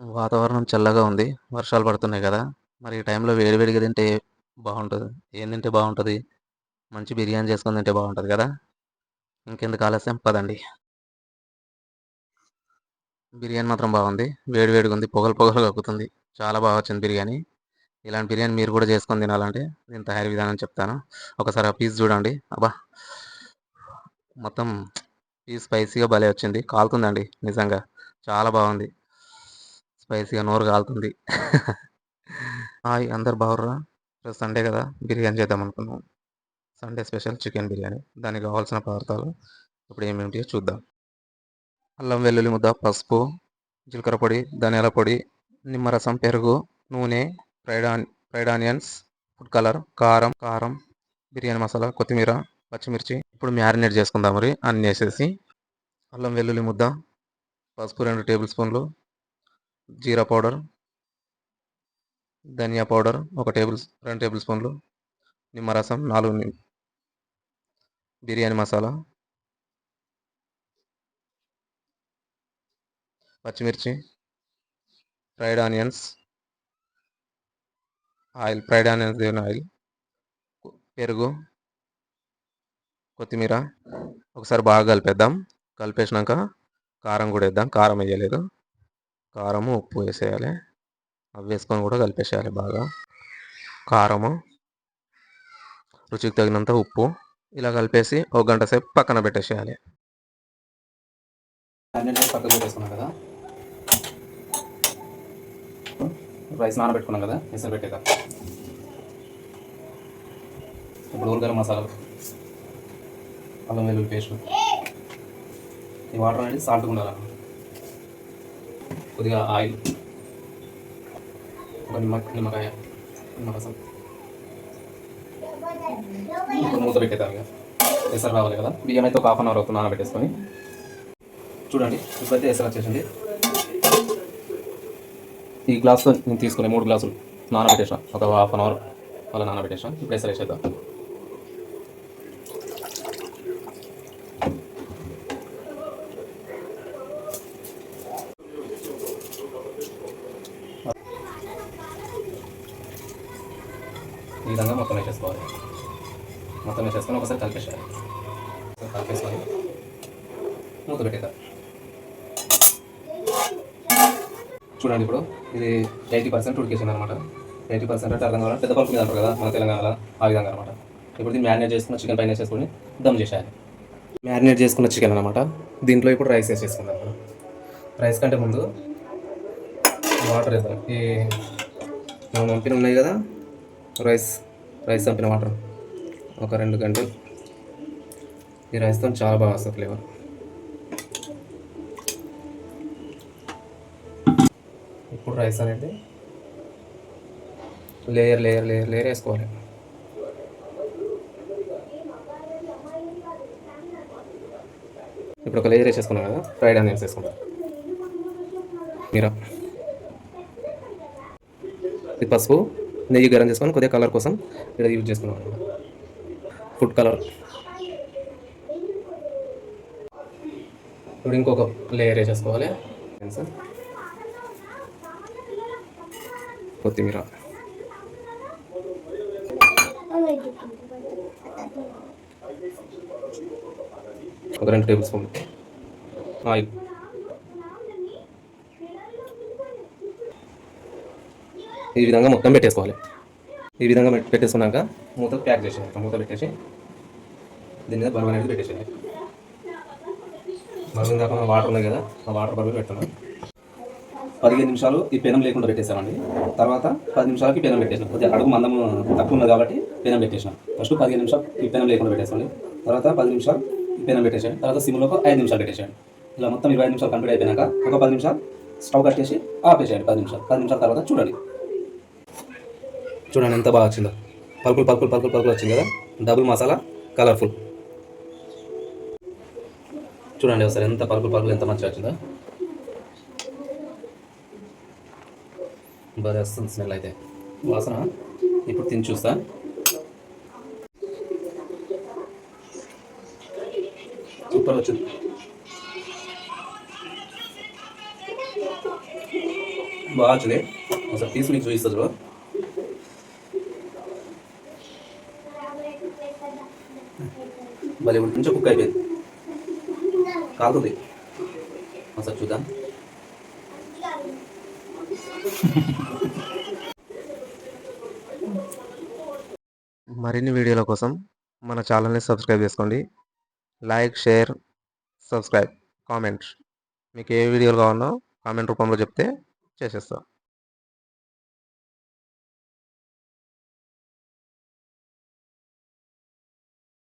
వాతావరణం చల్లగా ఉంది. వర్షాలు పడుతున్నాయి కదా మరి ఈ టైంలో వేడి వేడిగా తింటే బాగుంటుంది ఏం తింటే బాగుంటుంది మంచి బిర్యానీ చేసుకొని తింటే బాగుంటుంది కదా ఇంకెందుకు ఆలస్యం పదండి. బిర్యానీ మాత్రం బాగుంది. వేడి వేడిగుంది. పొగలు పొగలు కక్కుతుంది. చాలా బాగా వచ్చింది బిర్యానీ. ఇలాంటి బిర్యానీ మీరు కూడా చేసుకొని తినాలంటే నేను తయారీ విధానం చెప్తాను. ఒకసారి ఆ పీస్ చూడండి. అబ్బా! మొత్తం పీస్ స్పైసీగా భలే వచ్చింది. కాలుతుందండి నిజంగా. చాలా బాగుంది. స్పైసీగా నోరు కాలుతుంది. హాయ్ అందరు బాగుర్రా? ఈరోజు సండే కదా! బిర్యానీ చేద్దాం అనుకున్నాం. Sunday special chicken biryani. దానికి కావాల్సిన పదార్థాలు ఇప్పుడు ఏమేమిటియో చూద్దాం. అల్లం వెల్లుల్లి ముద్ద, పసుపు, జీలకర్ర పొడి, ధనియాల పొడి, నిమ్మరసం, పెరుగు, నూనె, fried fried onions, food colour, కారం కారం, బిర్యానీ మసాలా, కొత్తిమీర, పచ్చిమిర్చి. ఇప్పుడు మ్యారినేట్ చేసుకుందాం మరి అన్నీ వేసేసి. అల్లం వెల్లుల్లి ముద్ద, పసుపు రెండు టేబుల్ స్పూన్లు, జీరా పౌడర్, ధనియా పౌడర్ ఒక టేబుల్ రెండు టేబుల్ స్పూన్లు, నిమ్మరసం నాలుగు బిర్యానీ మసాలా, పచ్చిమిర్చి, fried onions, oil fried onions దేవుని ఆయిల్, పెరుగు, కొత్తిమీర ఒకసారి బాగా కలిపేద్దాం. కలిపేసినాక కారం కూడా వేద్దాం. కారం వేయలేదు. కారము ఉప్పు వేసేయాలి. అవి వేసుకొని కూడా కలిపేసేయాలి బాగా. కారము రుచికి తగినంత ఉప్పు ఇలా కలిపేసి ఒక గంట సేపు పక్కన పెట్టేసేయాలి. అన్నీ పెట్టేసుకున్నాం కదా రైస్ నానబెట్టుకున్నాం కదా ఎసరు పెట్టేదా ఇప్పుడు ఊరుగారు మసాలాలు అల్లం వెల్లుల్లి పేస్ట్ ఈ వాటర్ అనేది సాల్ట్ ఉండాలి కొద్దిగా ఆయిల్. ఒక నిమ్మ నిమ్మకాయ నిమ్మరసం మూత పెట్టేద్దాం ఇక. ఎసరు రావాలి కదా. బియ్యం అయితే ఒక హాఫ్ అన్ అవర్ అవుతుంది నానబెట్టేసుకొని. చూడండి ఇప్పుడైతే ఎసరు వచ్చేసింది. ఈ గ్లాసు నేను తీసుకునే మూడు గ్లాసులు నానబెట్టేసిన. ఒక హాఫ్ అన్ అవర్ అలా నానబెట్టేసిన. ఇప్పుడు ఎసరు వేసేద్దాం. ఈ విధంగా మొత్తం వేసేసుకోవాలి. మొత్తం వేసేసుకొని ఒకసారి కలిపేసేయాలి. ఒకసారి కలిపేసుకొని మూత పెట్టేద్దాం. చూడండి ఇప్పుడు ఇది ఎయిటీ పర్సెంట్ ఉడికేసింది అనమాట ఎయిటీ పర్సెంట్ అంటే అర్థం కావాలి పెద్ద పలుపు మీద అంటారు కదా మన తెలంగాణలో ఆ విధంగా అనమాట ఇప్పుడు దీన్ని మ్యారినేట్ చేసుకున్న చికెన్ పైన వేసేసుకొని దమ్ చేసేయాలి. మ్యారినేట్ చేసుకున్న చికెన్ అనమాట దీంట్లో ఇప్పుడు రైస్ వేసేసుకుందాం రైస్ కంటే ముందు వాటర్ వేద్దాం. ఈ మనం పంపిన ఉన్నాయి కదా రైస్ రైస్ చంపిన వాటర్. ఒక రెండు గంటలు. ఈ రైస్తో చాలా బాగా వస్తుంది ఫ్లేవర్. ఇప్పుడు రైస్ అనేది లేయర్ లేయర్ లేయర్ లేయర్ వేసుకోవాలి. ఇప్పుడు ఒక లేయర్ వేసేసుకున్నాం కదా ఫ్రైడ్ ఆనియన్స్ వేసుకుంటాం మీరా? ఇది పసుపు. నెయ్యి గరం చేసుకొని కొద్దిగా కలర్ కోసం ఇక్కడ యూజ్ చేసుకున్నాం ఫుడ్ కలర్. ఇప్పుడు ఇంకొక లేయర్ వేసేసుకోవాలి. కొత్తిమీర. ఒక రెండు టేబుల్ స్పూన్ ఆయిల్. ఈ విధంగా మొత్తం పెట్టేసుకోవాలి. ఈ విధంగా పెట్టేసుకున్నాక మూత ప్యాక్ చేసేయాలి. మూత పెట్టేసి దీని మీద బరువు అనేది పెట్టేసేయాలి. బరువు దాకా వాటర్ ఉన్నాయి కదా ఆ వాటర్ బరువు పెడుతున్నాం. పదిహేను నిమిషాలు ఈ పెనం లేకుండా పెట్టేశానండి తర్వాత పది నిమిషాలకి పెనం పెట్టేసాం కొద్దిగా అడుగు మందం తక్కువ ఉంది కాబట్టి పెనం పెట్టేసాం ఫస్ట్ పదిహేను నిమిషాలు ఈ పెనం లేకుండా పెట్టేసాను తర్వాత పది నిమిషాలు ఈ పెనం పెట్టేసాను తర్వాత సిమ్లో ఒక ఐదు నిమిషాలు పెట్టేసాను ఇలా మొత్తం ఇరవై ఐదు నిమిషాలు కంప్లీట్ అయిపోయినాక ఒక పది నిమిషాలు స్టవ్ కట్టేసి ఆపేసేయండి. పది నిమిషాలు. పది నిమిషాల తర్వాత చూడండి. చూడండి ఎంత బాగా వచ్చిందో. పలుకులు పలుకులు పలుకులు పలుకులు వచ్చింది కదా? Double masala colourful. చూడండి ఒకసారి ఎంత పలుకులు పలుకులు ఎంత మంచిగా వచ్చిందో. బాగా వస్తుంది స్మెల్ అయితే. వాసన? ఇప్పుడు తిని చూస్తా. సూపర్ వచ్చింది. బాగా వచ్చింది. ఒకసారి పీస్ మీకు చూడ. భలే కొంచెం కుక్ అయిపోయింది. కాలుతుంది. ఒకసారి చూద్దాం. మరిన్ని వీడియోల కోసం మన ఛానల్ని సబ్స్క్రైబ్ చేసుకోండి. Like share subscribe comment. మీకు ఏ వీడియోలు కావాలో కామెంట్ రూపంలో చెప్తే చేసేస్తాను